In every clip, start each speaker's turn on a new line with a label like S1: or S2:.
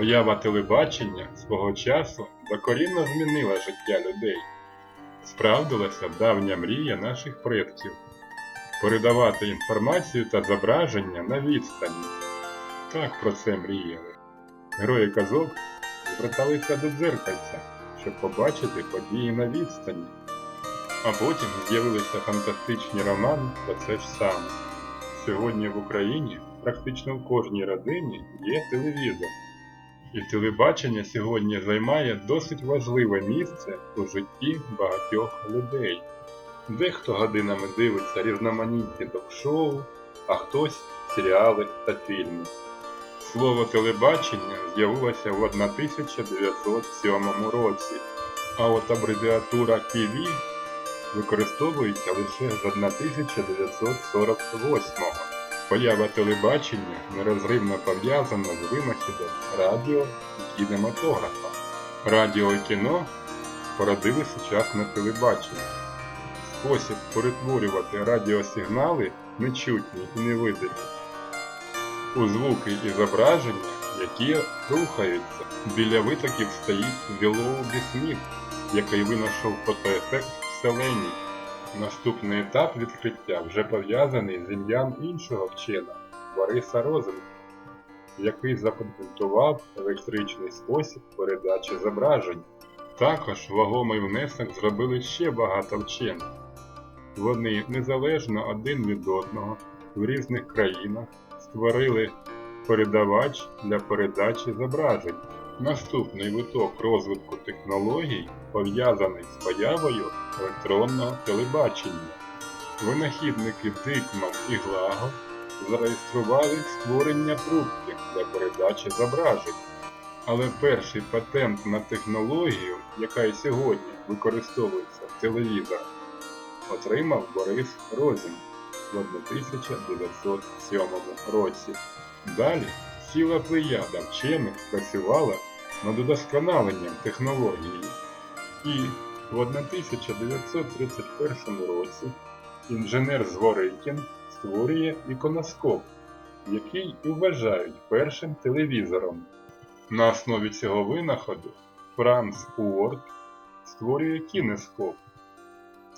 S1: Поява телебачення свого часу докорінно змінила життя людей. Справдилася давня мрія наших предків передавати інформацію та зображення на відстані. Так про це мріяли. Герої казок зверталися до дзеркальця, щоб побачити події на відстані. А потім з'явилися фантастичні романи про це ж саме. Сьогодні в Україні практично в кожній родині є телевізор. І телебачення сьогодні займає досить важливе місце у житті багатьох людей. Дехто годинами дивиться різноманітні ток-шоу, а хтось серіали та фільми. Слово телебачення з'явилося в 1907 році, а от абревіатура TV використовується лише з 1948 Поява телебачення нерозривно пов'язана з винахідом радіо і кінематографа. Радіо і кіно породили сучасне телебачення. Спосіб перетворювати радіосигнали нечутні і невидимі у звуки і зображення, які рухаються. Біля витоків стоїть Вілоубі Сміт, який винайшов фотоефект вселеній. Наступний етап відкриття вже пов'язаний з ім'ям іншого вченого Бориса Розенка, який запатентував електричний спосіб передачі зображень. Також вагомий внесок зробили ще багато вчених. Вони незалежно один від одного в різних країнах створили передавач для передачі зображень. Наступний виток розвитку технологій пов'язаний з появою електронного телебачення. Винахідники Дикман і Глаго зареєстрували створення трубки для передачі зображень. Але перший патент на технологію, яка і сьогодні використовується в телевізорах, отримав Борис Розін в 1907 році. Далі ціла плеяда вчених працювала над удосконаленням технології. І в 1931 році інженер Зворикін створює іконоскоп, який і вважають першим телевізором. На основі цього винаходу Франц Уорд створює кінескоп.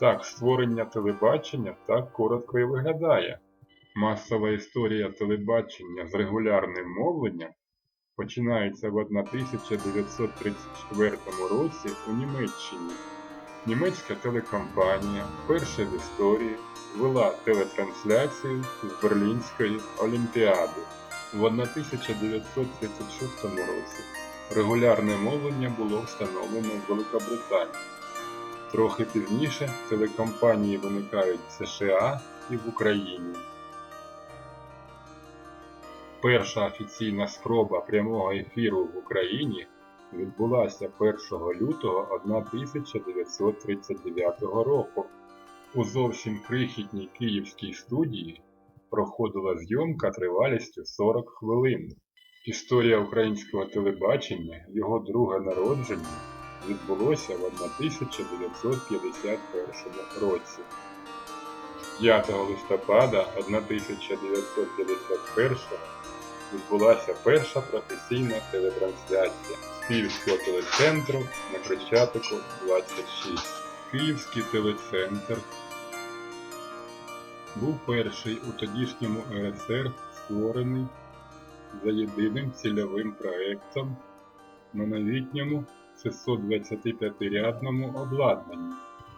S1: Так, створення телебачення так коротко і виглядає. Масова історія телебачення з регулярним мовленням починається в 1934 році у Німеччині. Німецька телекомпанія вперше в історії вела телетрансляцію з Берлінської Олімпіади в 1936 році. Регулярне мовлення було встановлено в Великобританії. Трохи пізніше телекомпанії виникають в США і в Україні. Перша офіційна спроба прямого ефіру в Україні відбулася 1 лютого 1939 року. У зовсім крихітній київській студії проходила зйомка тривалістю 40 хвилин. Історія українського телебачення, його друге народження, відбулося в 1951 році. 5 листопада 1951 відбулася перша професійна телетрансляція з Київського телецентру на Хрещатику 26. Київський телецентр був перший у тодішньому РСР створений за єдиним цільовим проектом на новітньому 625-рядному обладнанні.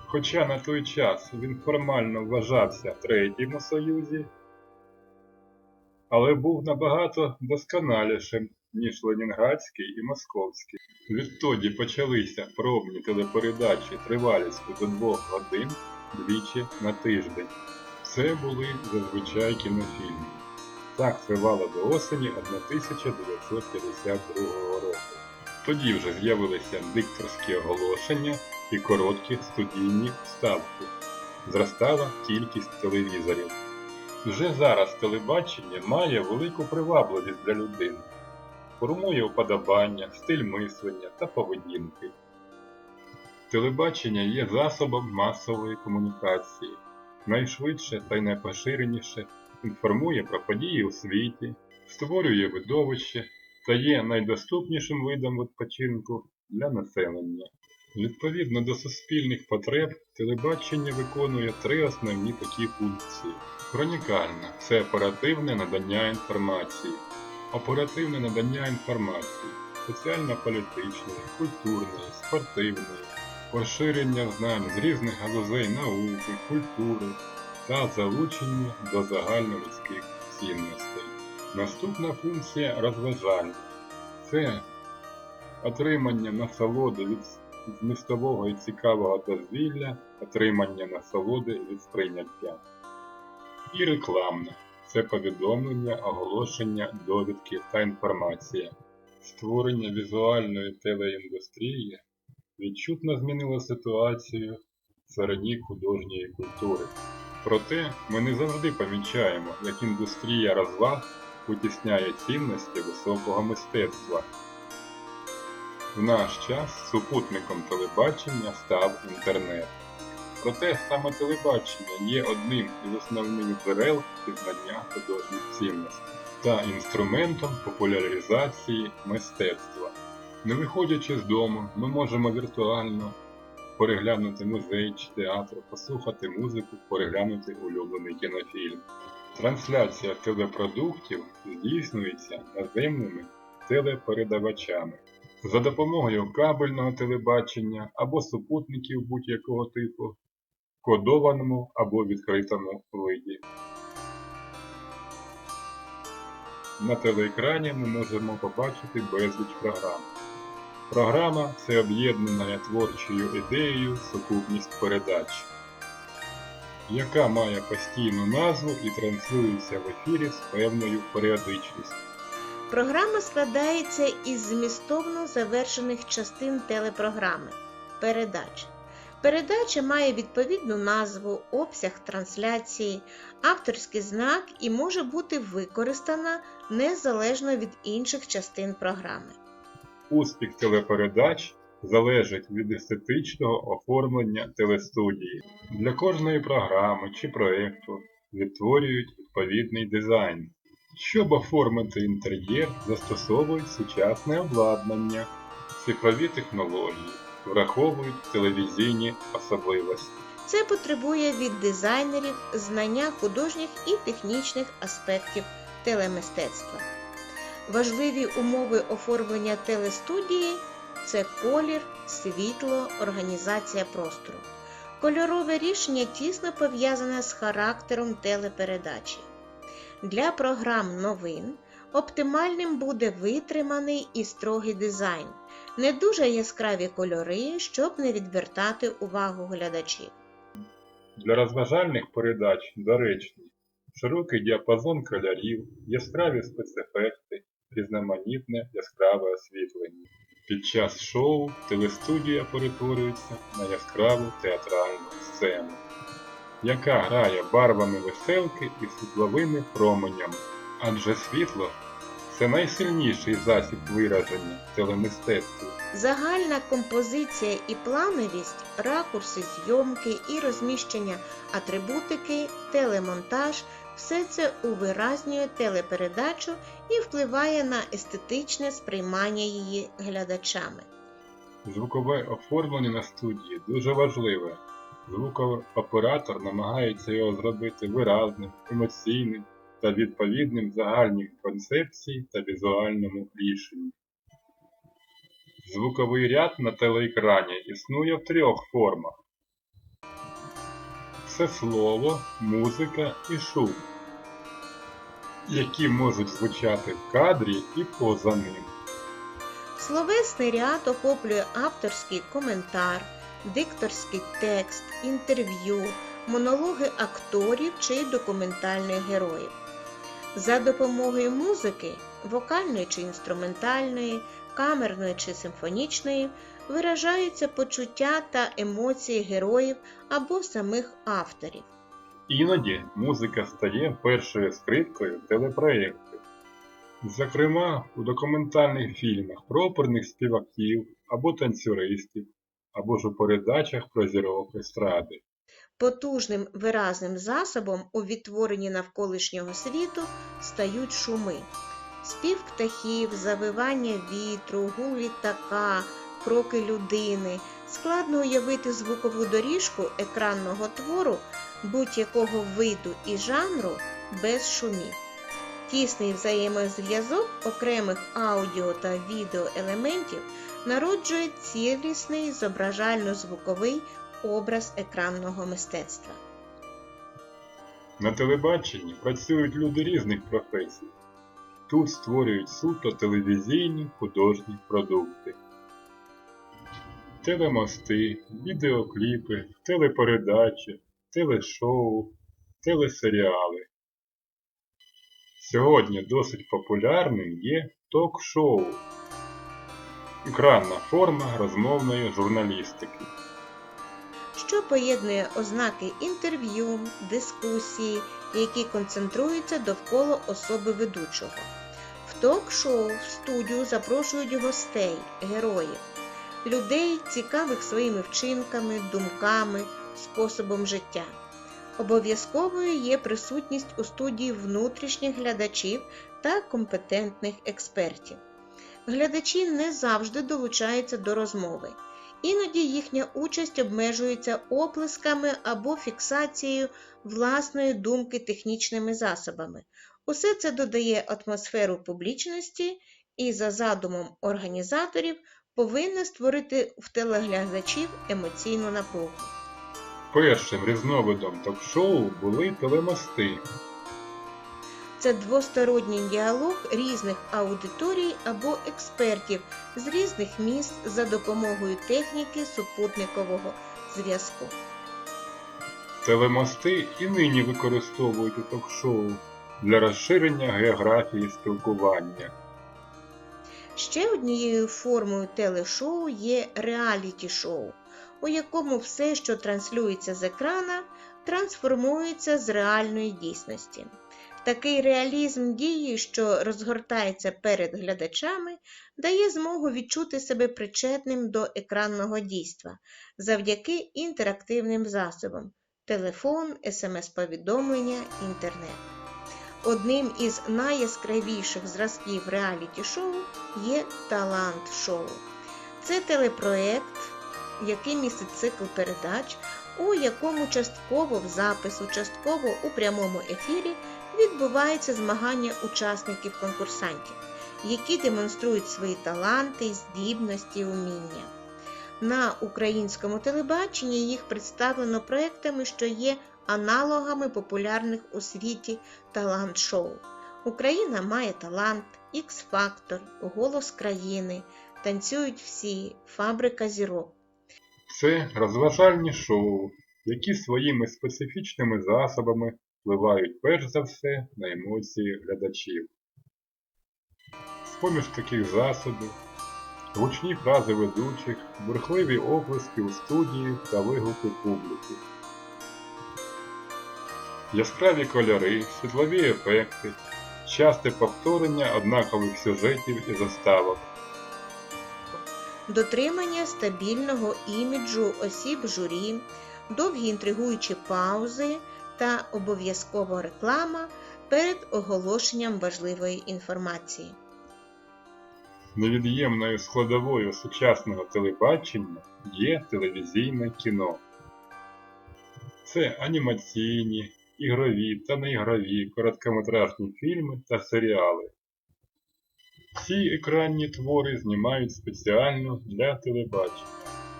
S1: Хоча на той час він формально вважався третім у Союзі, але був набагато досконалішим, ніж Ленінградський і Московський. Відтоді почалися пробні телепередачі тривалістю до двох годин двічі на тиждень. Це були зазвичай кінофільми. Так тривало до осені 1952 року. Тоді вже з'явилися дикторські оголошення і короткі студійні вставки. Зростала кількість телевізорів. Вже зараз телебачення має велику привабливість для людини, формує вподобання, стиль мислення та поведінки. Телебачення є засобом масової комунікації, найшвидше та й найпоширеніше інформує про події у світі, створює видовище, стає найдоступнішим видом відпочинку для населення. Відповідно до суспільних потреб, телебачення виконує три основні такі функції. Хронікальна це оперативне надання інформації, оперативне надання інформації, соціально-політичної, культурної, спортивної, поширення знань з різних галузей науки, культури та залучення до загальнолюдських цінностей. Наступна функція розважальна це отримання насолоди від змістового і цікавого дозвілля, отримання насолоди від сприйняття. І рекламна це повідомлення, оголошення, довідки та інформація. Створення візуальної телеіндустрії відчутно змінило ситуацію в стороні художньої культури. Проте ми не завжди помічаємо, як індустрія розваг витісняє цінності високого мистецтва. В наш час супутником телебачення став інтернет. Проте саме телебачення є одним із основних джерел пізнання художніх цінностей та інструментом популяризації мистецтва. Не виходячи з дому, ми можемо віртуально переглянути музей чи театр, послухати музику, переглянути улюблений кінофільм. Трансляція телепродуктів здійснюється наземними телепередавачами. За допомогою кабельного телебачення або супутників будь-якого типу кодованому або відкритому виді. На телеекрані ми можемо побачити безліч програм. Програма це об'єднана творчою ідеєю сукупність передач, яка має постійну назву і транслюється в ефірі з певною періодичністю.
S2: Програма складається із змістовно завершених частин телепрограми передач. Передача має відповідну назву, обсяг трансляції, авторський знак і може бути використана незалежно від інших частин програми.
S1: Успіх телепередач залежить від естетичного оформлення телестудії. Для кожної програми чи проєкту відтворюють відповідний дизайн. Щоб оформити інтер'єр, застосовують сучасне обладнання, цифрові технології, враховують телевізійні особливості.
S2: Це потребує від дизайнерів знання художніх і технічних аспектів телемистецтва. Важливі умови оформлення телестудії це колір, світло, організація простору. Кольорове рішення тісно пов'язане з характером телепередачі. Для програм новин оптимальним буде витриманий і строгий дизайн, не дуже яскраві кольори, щоб не відвертати увагу глядачів.
S1: Для розважальних передач доречні широкий діапазон кольорів, яскраві спецефекти, різноманітне яскраве освітлення. Під час шоу телестудія перетворюється на яскраву театральну сцену, яка грає барвами веселки і світловими променями. Адже світло це найсильніший засіб вираження телемистецтва.
S2: Загальна композиція і плановість, ракурси зйомки і розміщення атрибутики, телемонтаж все це увиразнює телепередачу і впливає на естетичне сприймання її глядачами.
S1: Звукове оформлення на студії дуже важливе. Звукооператор намагається його зробити виразним, емоційним та відповідним загальній концепції та візуальному рішенню. Звуковий ряд на телеекрані існує в трьох формах. Це слово, музика і шум, які можуть звучати в кадрі і поза ним.
S2: Словесний ряд охоплює авторський коментар, дикторський текст, інтерв'ю, монологи акторів чи документальних героїв. За допомогою музики, вокальної чи інструментальної, камерної чи симфонічної, виражаються почуття та емоції героїв або самих авторів.
S1: Іноді музика стає першою скрипкою телепроєктів. Зокрема, у документальних фільмах про оперних співаків або танцюристів, або ж у передачах про зірок естради.
S2: Потужним виразним засобом у відтворенні навколишнього світу стають шуми. спів птахів, завивання вітру, гул літака, кроки людини. Складно уявити звукову доріжку екранного твору будь-якого виду і жанру без шумів. Тісний взаємозв'язок окремих аудіо та відеоелементів народжує цілісний зображально-звуковий образ екранного мистецтва.
S1: На телебаченні працюють люди різних професій. Тут створюють суто телевізійні художні продукти. Телемости, відеокліпи, телепередачі, телешоу, телесеріали. Сьогодні досить популярним є ток-шоу. Екранна форма розмовної журналістики.
S2: Що поєднує ознаки інтерв'ю, дискусії, які концентруються довкола особи ведучого. В ток-шоу в студію запрошують гостей, героїв, людей, цікавих своїми вчинками, думками, способом життя. Обов'язковою є присутність у студії внутрішніх глядачів та компетентних експертів. Глядачі не завжди долучаються до розмови. Іноді їхня участь обмежується оплесками або фіксацією власної думки технічними засобами. Усе це додає атмосферу публічності і, за задумом організаторів, повинна створити в телеглядачів емоційну напругу.
S1: Першим різновидом ток-шоу були телемости.
S2: Це двосторонній діалог різних аудиторій або експертів з різних міст за допомогою техніки супутникового зв'язку.
S1: Телемости і нині використовують у ток-шоу для розширення географії спілкування.
S2: Ще однією формою телешоу є реаліті-шоу, у якому все, що транслюється з екрана, трансформується з реальної дійсності. Такий реалізм дії, що розгортається перед глядачами, дає змогу відчути себе причетним до екранного дійства завдяки інтерактивним засобам телефон, смс-повідомлення, інтернет. Одним із найяскравіших зразків реаліті-шоу є талант-шоу. Це телепроект, який містить цикл передач, у якому частково в запису, частково у прямому ефірі відбуваються змагання учасників-конкурсантів, які демонструють свої таланти, здібності, уміння. На українському телебаченні їх представлено проектами, що є аналогами популярних у світі талант-шоу. Україна має талант, Ікс-фактор, Голос країни, танцюють всі, фабрика зірок.
S1: Це розважальні шоу, які своїми специфічними засобами впливають перш за все на емоції глядачів. З-поміж таких засобів гучні фрази ведучих, бурхливі оплески у студії та вигуки публіки. Яскраві кольори, світлові ефекти, часте повторення однакових сюжетів і заставок.
S2: дотримання стабільного іміджу осіб журі, довгі інтригуючі паузи та обов'язкова реклама перед оголошенням важливої інформації.
S1: Невід'ємною складовою сучасного телебачення є телевізійне кіно. Це анімаційні, ігрові та неігрові короткометражні фільми та серіали. Ці екранні твори знімають спеціально для телебачення,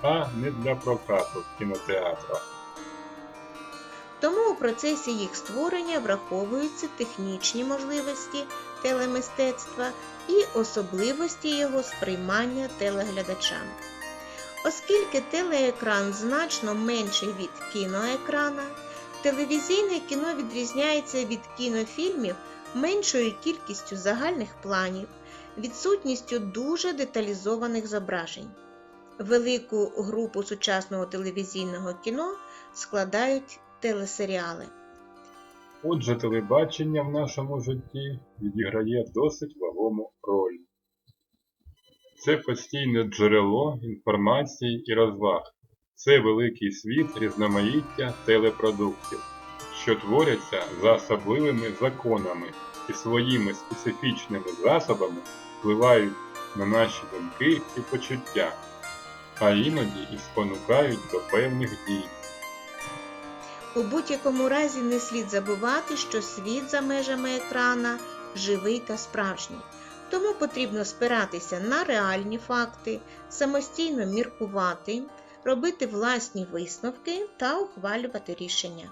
S1: а не для прокату в кінотеатрах.
S2: Тому у процесі їх створення враховуються технічні можливості телемистецтва і особливості його сприймання телеглядачами. Оскільки телеекран значно менший від кіноекрана, телевізійне кіно відрізняється від кінофільмів меншою кількістю загальних планів, відсутністю дуже деталізованих зображень. Велику групу сучасного телевізійного кіно складають телесеріали.
S1: Отже, телебачення в нашому житті відіграє досить вагому роль. Це постійне джерело інформації і розваг. Це великий світ різноманіття телепродуктів, що творяться за особливими законами і своїми специфічними засобами впливають на наші думки і почуття, а іноді і спонукають до певних дій.
S2: У будь-якому разі не слід забувати, що світ за межами екрана живий та справжній. Тому потрібно спиратися на реальні факти, самостійно міркувати, робити власні висновки та ухвалювати рішення.